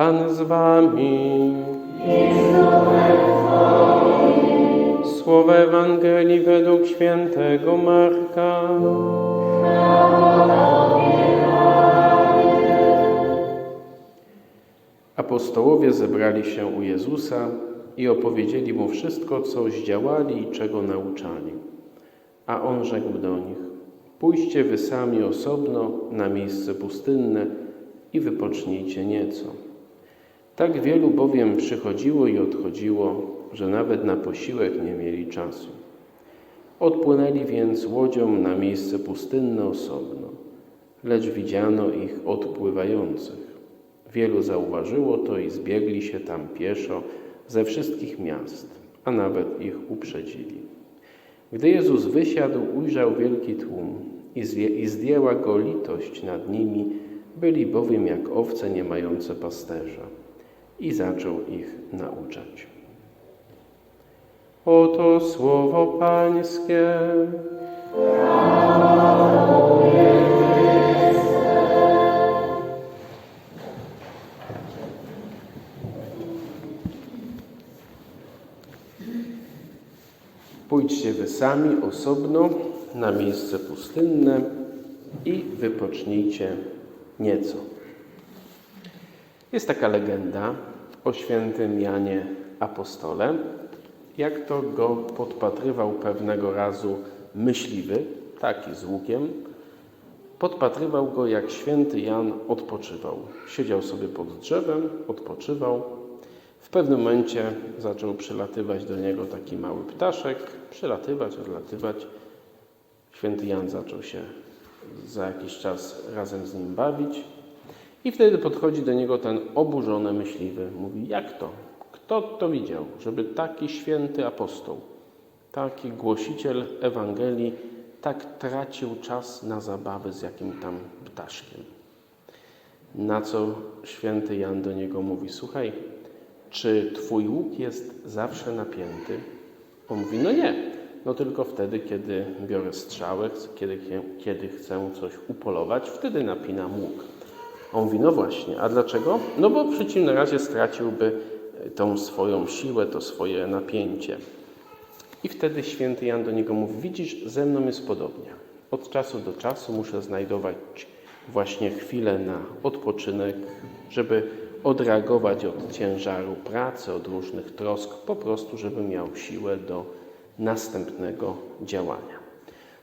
Pan z wami. Słowa Ewangelii według świętego Marka. Apostołowie zebrali się u Jezusa i opowiedzieli mu wszystko, co zdziałali i czego nauczali. A on rzekł do nich: Pójdźcie wy sami osobno na miejsce pustynne i wypocznijcie nieco. Tak wielu bowiem przychodziło i odchodziło, że nawet na posiłek nie mieli czasu. Odpłynęli więc łodzią na miejsce pustynne osobno, lecz widziano ich odpływających. Wielu zauważyło to i zbiegli się tam pieszo ze wszystkich miast, a nawet ich uprzedzili. Gdy Jezus wysiadł, ujrzał wielki tłum i, zdjęła go litość nad nimi, byli bowiem jak owce nie mające pasterza. I zaczął ich nauczać. Oto słowo Pańskie. Pójdźcie wy sami osobno na miejsce pustynne i wypocznijcie nieco. Jest taka legenda o świętym Janie Apostole, jak to go podpatrywał pewnego razu myśliwy, taki z łukiem. Podpatrywał go, jak święty Jan odpoczywał. Siedział sobie pod drzewem, odpoczywał. W pewnym momencie zaczął przylatywać do niego taki mały ptaszek, przylatywać, odlatywać. Święty Jan zaczął się za jakiś czas razem z nim bawić. I wtedy podchodzi do niego ten oburzony myśliwy. Mówi: Jak to? Kto to widział, żeby taki święty apostoł, taki głosiciel Ewangelii, tak tracił czas na zabawę z jakim tam ptaszkiem? Na co święty Jan do niego mówi: Słuchaj, czy twój łuk jest zawsze napięty? On mówi: No nie. No tylko wtedy, kiedy biorę strzałek, kiedy, kiedy chcę coś upolować, wtedy napinam łuk. On mówi, no właśnie, a dlaczego? No bo w przeciwnym razie straciłby tą swoją siłę, to swoje napięcie. I wtedy święty Jan do niego mówi, widzisz, ze mną jest podobnie. Od czasu do czasu muszę znajdować właśnie chwilę na odpoczynek, żeby odreagować od ciężaru pracy, od różnych trosk, po prostu, żeby miał siłę do następnego działania.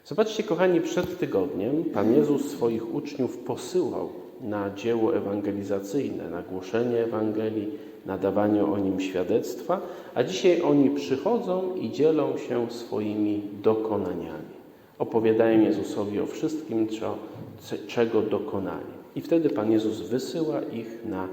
Zobaczcie, kochani, przed tygodniem Pan Jezus swoich uczniów posyłał na dzieło ewangelizacyjne, na głoszenie Ewangelii, na dawanie o nim świadectwa, a dzisiaj oni przychodzą i dzielą się swoimi dokonaniami. Opowiadają Jezusowi o wszystkim, czego dokonali. I wtedy Pan Jezus wysyła ich na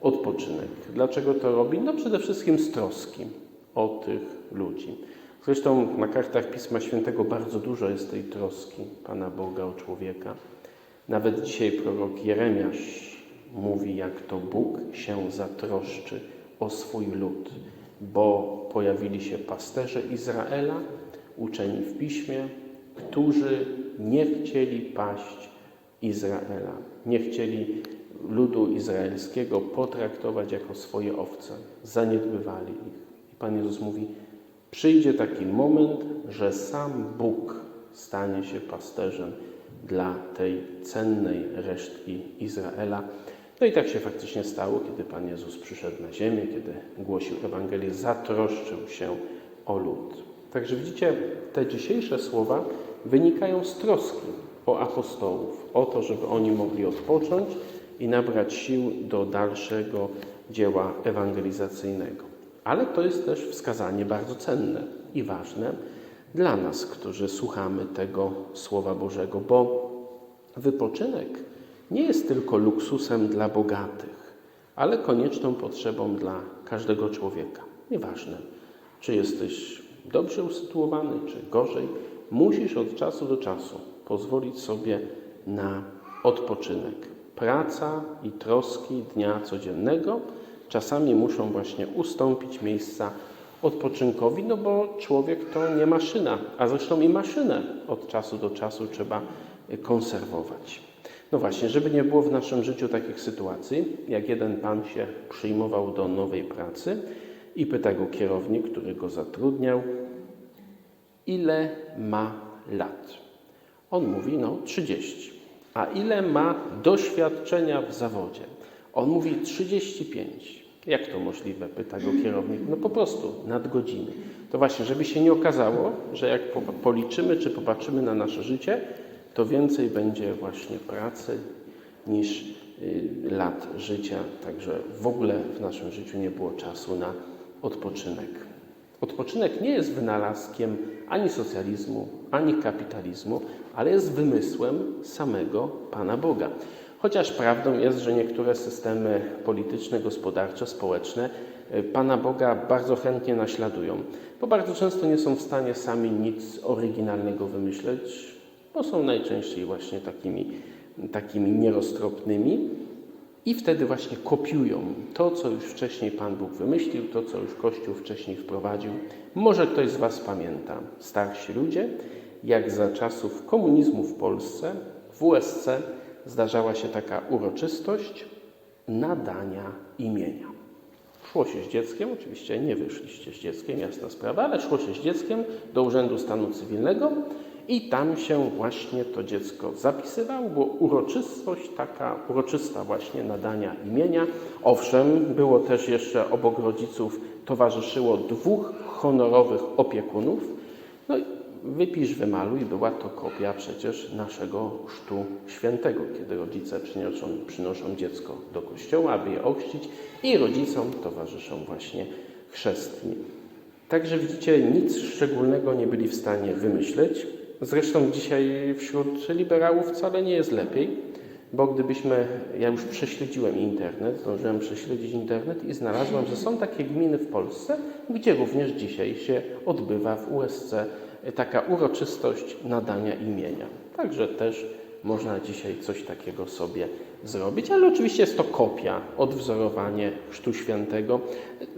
odpoczynek. Dlaczego to robi? No przede wszystkim z troski o tych ludzi. Zresztą na kartach Pisma Świętego bardzo dużo jest tej troski Pana Boga o człowieka. Nawet dzisiaj prorok Jeremiasz mówi, jak to Bóg się zatroszczy o swój lud, bo pojawili się pasterze Izraela, uczeni w piśmie, którzy nie chcieli paść Izraela, nie chcieli ludu izraelskiego potraktować jako swoje owce, zaniedbywali ich. I Pan Jezus mówi: Przyjdzie taki moment, że sam Bóg stanie się pasterzem dla tej cennej resztki Izraela. No i tak się faktycznie stało, kiedy Pan Jezus przyszedł na ziemię, kiedy głosił Ewangelię, zatroszczył się o lud. Także widzicie, te dzisiejsze słowa wynikają z troski o apostołów, o to, żeby oni mogli odpocząć i nabrać sił do dalszego dzieła ewangelizacyjnego. Ale to jest też wskazanie bardzo cenne i ważne dla nas, którzy słuchamy tego Słowa Bożego, bo wypoczynek nie jest tylko luksusem dla bogatych, ale konieczną potrzebą dla każdego człowieka. Nieważne, czy jesteś dobrze usytuowany, czy gorzej, musisz od czasu do czasu pozwolić sobie na odpoczynek. Praca i troski dnia codziennego czasami muszą właśnie ustąpić miejsca odpoczynkowi, no bo człowiek to nie maszyna, a zresztą i maszynę od czasu do czasu trzeba konserwować. No właśnie, żeby nie było w naszym życiu takich sytuacji, jak jeden pan się przyjmował do nowej pracy i pyta go kierownik, który go zatrudniał, ile ma lat. On mówi, no 30. A ile ma doświadczenia w zawodzie? On mówi 35. Jak to możliwe? Pyta go kierownik. No po prostu nadgodziny. To właśnie, żeby się nie okazało, że jak po- policzymy czy popatrzymy na nasze życie, to więcej będzie właśnie pracy niż y, lat życia. Także w ogóle w naszym życiu nie było czasu na odpoczynek. Odpoczynek nie jest wynalazkiem ani socjalizmu, ani kapitalizmu, ale jest wymysłem samego Pana Boga. Chociaż prawdą jest, że niektóre systemy polityczne, gospodarcze, społeczne y, Pana Boga bardzo chętnie naśladują, bo bardzo często nie są w stanie sami nic oryginalnego wymyśleć, bo są najczęściej właśnie takimi, takimi nieroztropnymi. I wtedy właśnie kopiują to, co już wcześniej Pan Bóg wymyślił, to, co już Kościół wcześniej wprowadził. Może ktoś z Was pamięta, starsi ludzie, jak za czasów komunizmu w Polsce, w USC zdarzała się taka uroczystość nadania imienia. Szło się z dzieckiem, oczywiście nie wyszliście z dzieckiem, jasna sprawa, ale szło się z dzieckiem do Urzędu Stanu Cywilnego i tam się właśnie to dziecko zapisywało. Była uroczystość taka, uroczysta właśnie nadania imienia. Owszem, było też jeszcze obok rodziców towarzyszyło dwóch honorowych opiekunów. No i wypisz, wymaluj, była to kopia przecież naszego chrztu świętego, kiedy rodzice przynoszą, przynoszą dziecko do kościoła, aby je ochrzcić i rodzicom towarzyszą właśnie chrzestni. Także widzicie, nic szczególnego nie byli w stanie wymyśleć. Zresztą dzisiaj wśród liberałów wcale nie jest lepiej, bo gdybyśmy, ja już prześledziłem internet, zdążyłem prześledzić internet i znalazłem, że są takie gminy w Polsce, gdzie również dzisiaj się odbywa w USC taka uroczystość nadania imienia. Także też można dzisiaj coś takiego sobie zrobić, ale oczywiście jest to kopia, odwzorowanie Chrztu Świętego.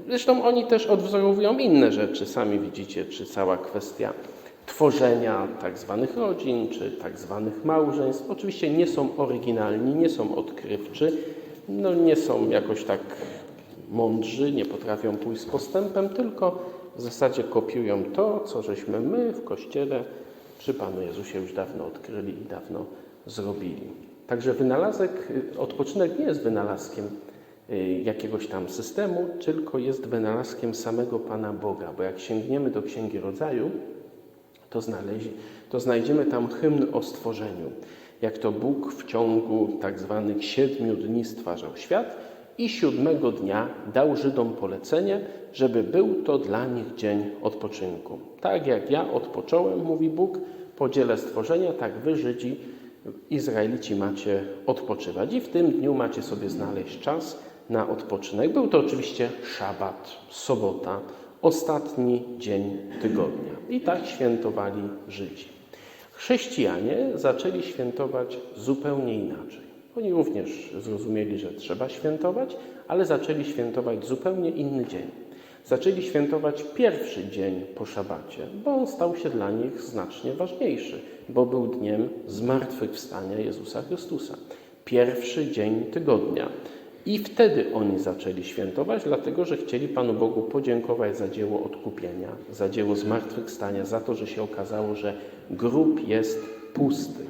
Zresztą oni też odwzorowują inne rzeczy, sami widzicie, czy cała kwestia tworzenia tak zwanych rodzin, czy tak zwanych małżeństw. Oczywiście nie są oryginalni, nie są odkrywczy, no nie są jakoś tak mądrzy, nie potrafią pójść z postępem, tylko w zasadzie kopiują to, co żeśmy my w Kościele przy Panu Jezusie już dawno odkryli i dawno zrobili. Także wynalazek, y, odpoczynek nie jest wynalazkiem y, jakiegoś tam systemu, tylko jest wynalazkiem samego Pana Boga, bo jak sięgniemy do Księgi Rodzaju, to, znaleźli, to znajdziemy tam hymn o stworzeniu. Jak to Bóg w ciągu tak zwanych siedmiu dni stwarzał świat i siódmego dnia dał Żydom polecenie, żeby był to dla nich dzień odpoczynku. Tak jak ja odpocząłem, mówi Bóg, po dziele stworzenia, tak wy Żydzi, Izraelici macie odpoczywać. I w tym dniu macie sobie znaleźć czas na odpoczynek. Był to oczywiście szabat, sobota, ostatni dzień tygodnia. I tak świętowali Żydzi. Chrześcijanie zaczęli świętować zupełnie inaczej. Oni również zrozumieli, że trzeba świętować, ale zaczęli świętować zupełnie inny dzień. Zaczęli świętować pierwszy dzień po szabacie, bo on stał się dla nich znacznie ważniejszy, bo był dniem zmartwychwstania Jezusa Chrystusa. Pierwszy dzień tygodnia. I wtedy oni zaczęli świętować, dlatego że chcieli Panu Bogu podziękować za dzieło odkupienia, za dzieło zmartwychwstania, za to, że się okazało, że grób jest pusty.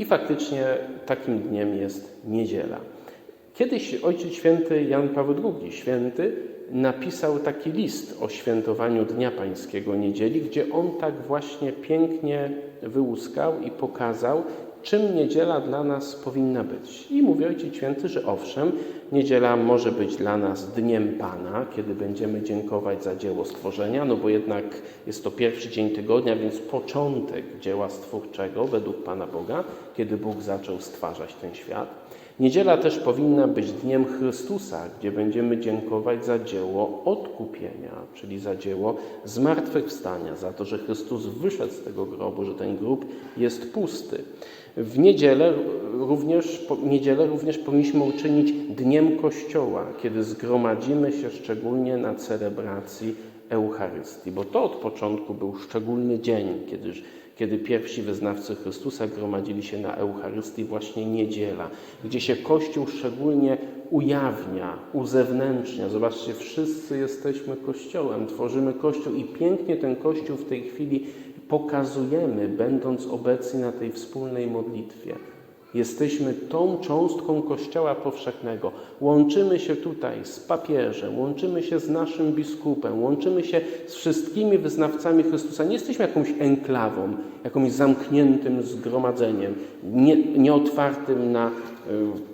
I faktycznie takim dniem jest niedziela. Kiedyś Ojciec Święty Jan Paweł II, święty, napisał taki list o świętowaniu Dnia Pańskiego Niedzieli, gdzie on tak właśnie pięknie wyłuskał i pokazał, czym niedziela dla nas powinna być. I mówi Ojciec Święty, że owszem, niedziela może być dla nas dniem Pana, kiedy będziemy dziękować za dzieło stworzenia, no bo jednak jest to pierwszy dzień tygodnia, więc początek dzieła stwórczego według Pana Boga, kiedy Bóg zaczął stwarzać ten świat. Niedziela też powinna być dniem Chrystusa, gdzie będziemy dziękować za dzieło odkupienia, czyli za dzieło zmartwychwstania, za to, że Chrystus wyszedł z tego grobu, że ten grób jest pusty. W niedzielę również, niedzielę również powinniśmy uczynić dniem Kościoła, kiedy zgromadzimy się szczególnie na celebracji Eucharystii, bo to od początku był szczególny dzień, kiedy, kiedy pierwsi wyznawcy Chrystusa gromadzili się na Eucharystii, właśnie niedziela, gdzie się Kościół szczególnie ujawnia, uzewnętrznia. Zobaczcie, wszyscy jesteśmy Kościołem, tworzymy Kościół i pięknie ten Kościół w tej chwili pokazujemy, będąc obecni na tej wspólnej modlitwie. Jesteśmy tą cząstką Kościoła powszechnego. Łączymy się tutaj z papieżem, łączymy się z naszym biskupem, łączymy się z wszystkimi wyznawcami Chrystusa. Nie jesteśmy jakąś enklawą, jakimś zamkniętym zgromadzeniem, nie, nieotwartym na y,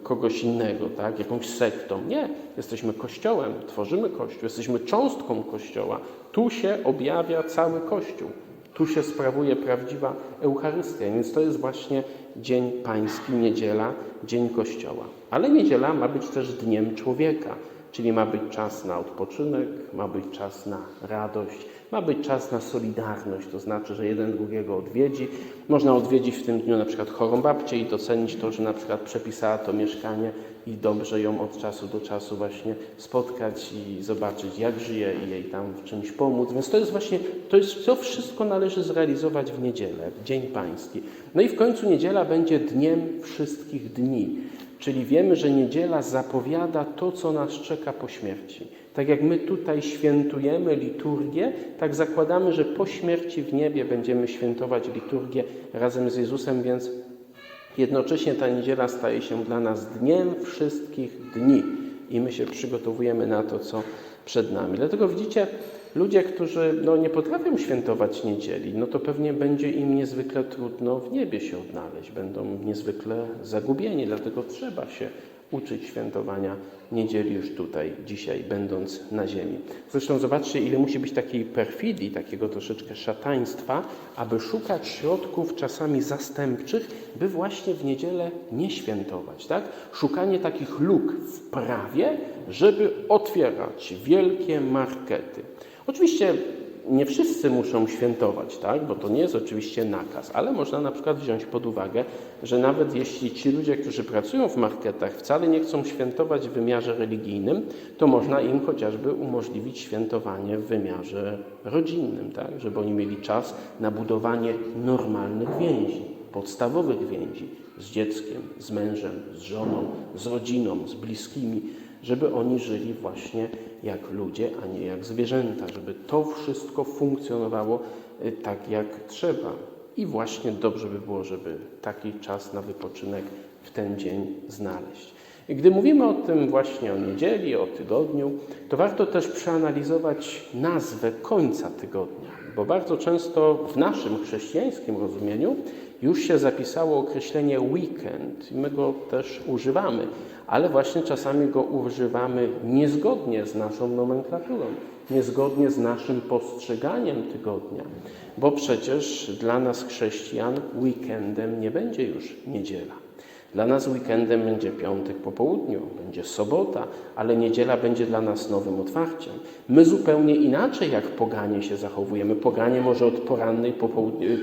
kogoś innego, tak? jakąś sektą. Nie, jesteśmy Kościołem, tworzymy Kościół, jesteśmy cząstką Kościoła. Tu się objawia cały Kościół. Tu się sprawuje prawdziwa Eucharystia, więc to jest właśnie Dzień Pański, niedziela, Dzień Kościoła. Ale niedziela ma być też dniem człowieka, czyli ma być czas na odpoczynek, ma być czas na radość, ma być czas na solidarność, to znaczy, że jeden drugiego odwiedzi. Można odwiedzić w tym dniu na przykład chorą babcię i docenić to, że na przykład przepisała to mieszkanie i dobrze ją od czasu do czasu właśnie spotkać i zobaczyć, jak żyje i jej tam w czymś pomóc. Więc to jest właśnie, to, jest, to wszystko należy zrealizować w niedzielę, w Dzień Pański. No i w końcu niedziela będzie dniem wszystkich dni. Czyli wiemy, że niedziela zapowiada to, co nas czeka po śmierci. Tak jak my tutaj świętujemy liturgię, tak zakładamy, że po śmierci w niebie będziemy świętować liturgię razem z Jezusem, więc jednocześnie ta niedziela staje się dla nas dniem wszystkich dni i my się przygotowujemy na to, co przed nami. Dlatego widzicie, ludzie, którzy no, nie potrafią świętować niedzieli, no to pewnie będzie im niezwykle trudno w niebie się odnaleźć, będą niezwykle zagubieni, dlatego trzeba się uczyć świętowania niedzieli już tutaj, dzisiaj, będąc na ziemi. Zresztą zobaczcie, ile musi być takiej perfidii, takiego troszeczkę szataństwa, aby szukać środków czasami zastępczych, by właśnie w niedzielę nie świętować. Tak? Szukanie takich luk w prawie, żeby otwierać wielkie markety. Oczywiście nie wszyscy muszą świętować, tak? bo to nie jest oczywiście nakaz, ale można na przykład wziąć pod uwagę, że nawet jeśli ci ludzie, którzy pracują w marketach, wcale nie chcą świętować w wymiarze religijnym, to można im chociażby umożliwić świętowanie w wymiarze rodzinnym, tak? żeby oni mieli czas na budowanie normalnych więzi, podstawowych więzi z dzieckiem, z mężem, z żoną, z rodziną, z bliskimi żeby oni żyli właśnie jak ludzie, a nie jak zwierzęta, żeby to wszystko funkcjonowało y, tak jak trzeba. I właśnie dobrze by było, żeby taki czas na wypoczynek w ten dzień znaleźć. Gdy mówimy o tym właśnie o niedzieli, o tygodniu, to warto też przeanalizować nazwę końca tygodnia, bo bardzo często w naszym chrześcijańskim rozumieniu już się zapisało określenie weekend i my go też używamy, ale właśnie czasami go używamy niezgodnie z naszą nomenklaturą, niezgodnie z naszym postrzeganiem tygodnia, bo przecież dla nas chrześcijan weekendem nie będzie już niedziela. Dla nas weekendem będzie piątek po południu, będzie sobota, ale niedziela będzie dla nas nowym otwarciem. My zupełnie inaczej jak poganie się zachowujemy. Poganie może od porannej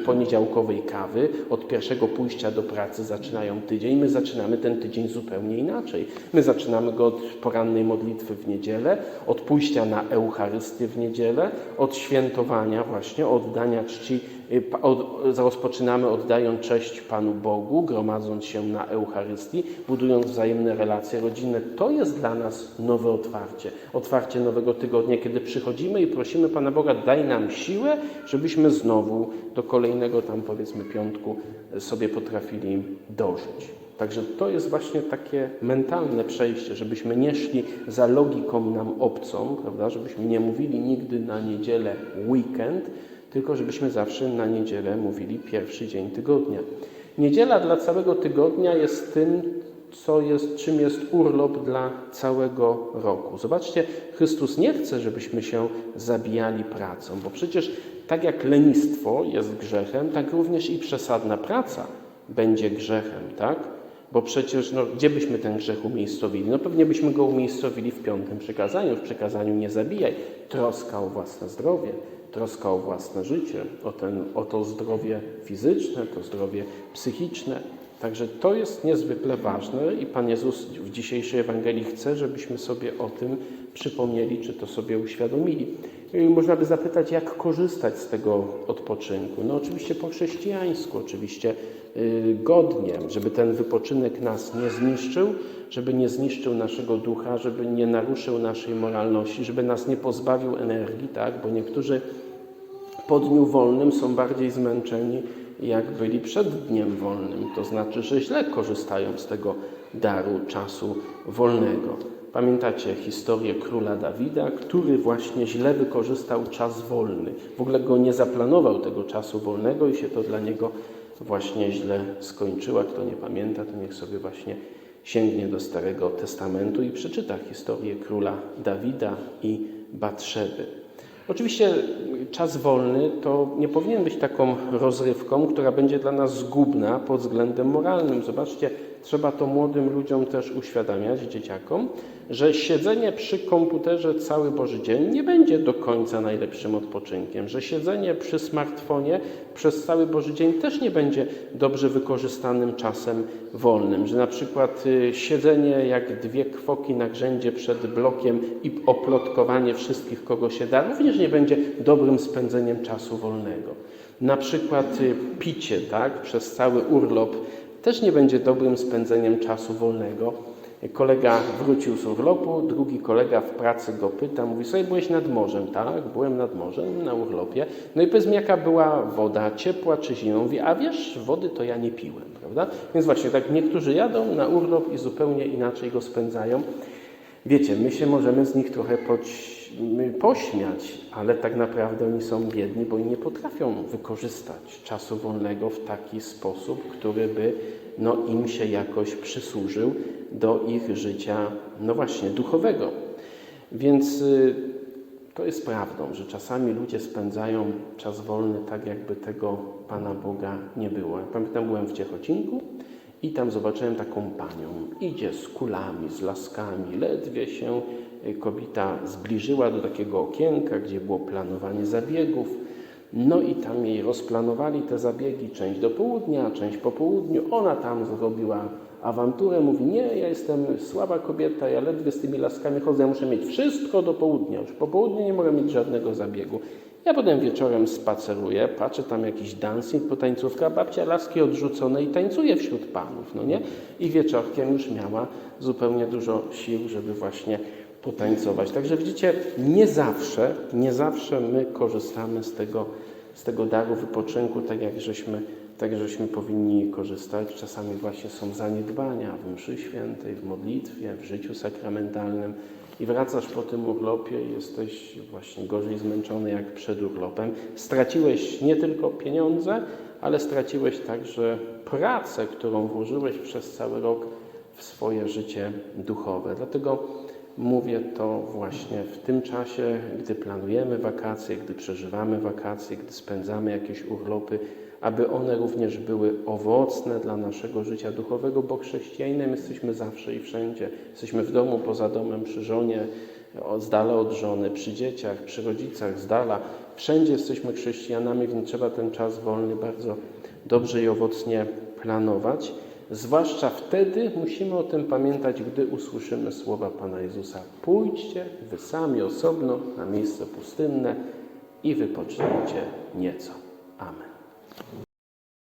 poniedziałkowej kawy, od pierwszego pójścia do pracy zaczynają tydzień. My zaczynamy ten tydzień zupełnie inaczej. My zaczynamy go od porannej modlitwy w niedzielę, od pójścia na Eucharystię w niedzielę, od świętowania właśnie, oddania czci rozpoczynamy oddając cześć Panu Bogu, gromadząc się na Eucharystii, budując wzajemne relacje rodzinne. To jest dla nas nowe otwarcie, otwarcie nowego tygodnia, kiedy przychodzimy i prosimy Pana Boga, daj nam siłę, żebyśmy znowu do kolejnego tam powiedzmy piątku sobie potrafili dożyć. Także to jest właśnie takie mentalne przejście, żebyśmy nie szli za logiką nam obcą, prawda? żebyśmy nie mówili nigdy na niedzielę weekend, tylko żebyśmy zawsze na niedzielę mówili pierwszy dzień tygodnia. Niedziela dla całego tygodnia jest tym, co jest, czym jest urlop dla całego roku. Zobaczcie, Chrystus nie chce, żebyśmy się zabijali pracą, bo przecież tak jak lenistwo jest grzechem, tak również i przesadna praca będzie grzechem, tak? Bo przecież, no, gdzie byśmy ten grzech umiejscowili? No pewnie byśmy go umiejscowili w piątym przykazaniu, w przykazaniu nie zabijaj. Troska o własne zdrowie, troska o własne życie, o, ten, o to zdrowie fizyczne, to zdrowie psychiczne. Także to jest niezwykle ważne i Pan Jezus w dzisiejszej Ewangelii chce, żebyśmy sobie o tym przypomnieli, czy to sobie uświadomili. Y, Można by zapytać, jak korzystać z tego odpoczynku. No oczywiście po chrześcijańsku, oczywiście godnie, żeby ten wypoczynek nas nie zniszczył, żeby nie zniszczył naszego ducha, żeby nie naruszył naszej moralności, żeby nas nie pozbawił energii, tak? Bo niektórzy po dniu wolnym są bardziej zmęczeni, jak byli przed dniem wolnym. To znaczy, że źle korzystają z tego daru czasu wolnego. Pamiętacie historię króla Dawida, który właśnie źle wykorzystał czas wolny. W ogóle go nie zaplanował tego czasu wolnego i się to dla niego właśnie źle skończyło. A Kto nie pamięta, to niech sobie właśnie sięgnie do Starego Testamentu i przeczyta historię króla Dawida i Batrzeby. Oczywiście czas wolny to nie powinien być taką rozrywką, która będzie dla nas zgubna pod względem moralnym. Zobaczcie, trzeba to młodym ludziom też uświadamiać, dzieciakom, że siedzenie przy komputerze cały Boży dzień nie będzie do końca najlepszym odpoczynkiem, że siedzenie przy smartfonie przez cały Boży dzień też nie będzie dobrze wykorzystanym czasem wolnym, że na przykład y, siedzenie jak dwie kwoki na grzędzie przed blokiem i oplotkowanie wszystkich, kogo się da, również nie będzie dobrym spędzeniem czasu wolnego. Na przykład y, picie tak, przez cały urlop też nie będzie dobrym spędzeniem czasu wolnego. Kolega wrócił z urlopu, drugi kolega w pracy go pyta, mówi sobie, byłeś nad morzem, tak? Byłem nad morzem, na urlopie. No i powiedz mi, jaka była woda, ciepła czy zimna? Mówi, a wiesz, wody to ja nie piłem, prawda? Więc właśnie tak niektórzy jadą na urlop i zupełnie inaczej go spędzają. Wiecie, my się możemy z nich trochę poć, pośmiać, ale tak naprawdę oni są biedni, bo nie potrafią wykorzystać czasu wolnego w taki sposób, który by no, im się jakoś przysłużył do ich życia, no właśnie, duchowego. Więc y, to jest prawdą, że czasami ludzie spędzają czas wolny tak, jakby tego Pana Boga nie było. Ja pamiętam, byłem w Ciechocinku i tam zobaczyłem taką panią. Idzie z kulami, z laskami, ledwie się kobieta zbliżyła do takiego okienka, gdzie było planowanie zabiegów. No i tam jej rozplanowali te zabiegi, część do południa, część po południu. Ona tam zrobiła awanturę, mówi, nie, ja jestem słaba kobieta, ja ledwie z tymi laskami chodzę, ja muszę mieć wszystko do południa. Już po południu nie mogę mieć żadnego zabiegu. Ja potem wieczorem spaceruję, patrzę tam jakiś dancing, potańcówka, babcia laski odrzucone i tańcuje wśród panów, no nie? I wieczorkiem już miała zupełnie dużo sił, żeby właśnie potańcować. Także widzicie, nie zawsze, nie zawsze my korzystamy z tego, z tego daru wypoczynku, tak jak żeśmy, tak żeśmy powinni korzystać. Czasami właśnie są zaniedbania w mszy świętej, w modlitwie, w życiu sakramentalnym i wracasz po tym urlopie i jesteś właśnie gorzej zmęczony jak przed urlopem. Straciłeś nie tylko pieniądze, ale straciłeś także pracę, którą włożyłeś przez cały rok w swoje życie duchowe. Dlatego mówię to właśnie w tym czasie, gdy planujemy wakacje, gdy przeżywamy wakacje, gdy spędzamy jakieś urlopy, aby one również były owocne dla naszego życia duchowego, bo chrześcijaninem jesteśmy zawsze i wszędzie. Jesteśmy w domu, poza domem, przy żonie, z dala od żony, przy dzieciach, przy rodzicach, z dala. Wszędzie jesteśmy chrześcijanami, więc trzeba ten czas wolny bardzo dobrze i owocnie planować. Zwłaszcza wtedy musimy o tym pamiętać, gdy usłyszymy słowa Pana Jezusa: Pójdźcie wy sami osobno na miejsce pustynne i wypocznijcie nieco. Amen.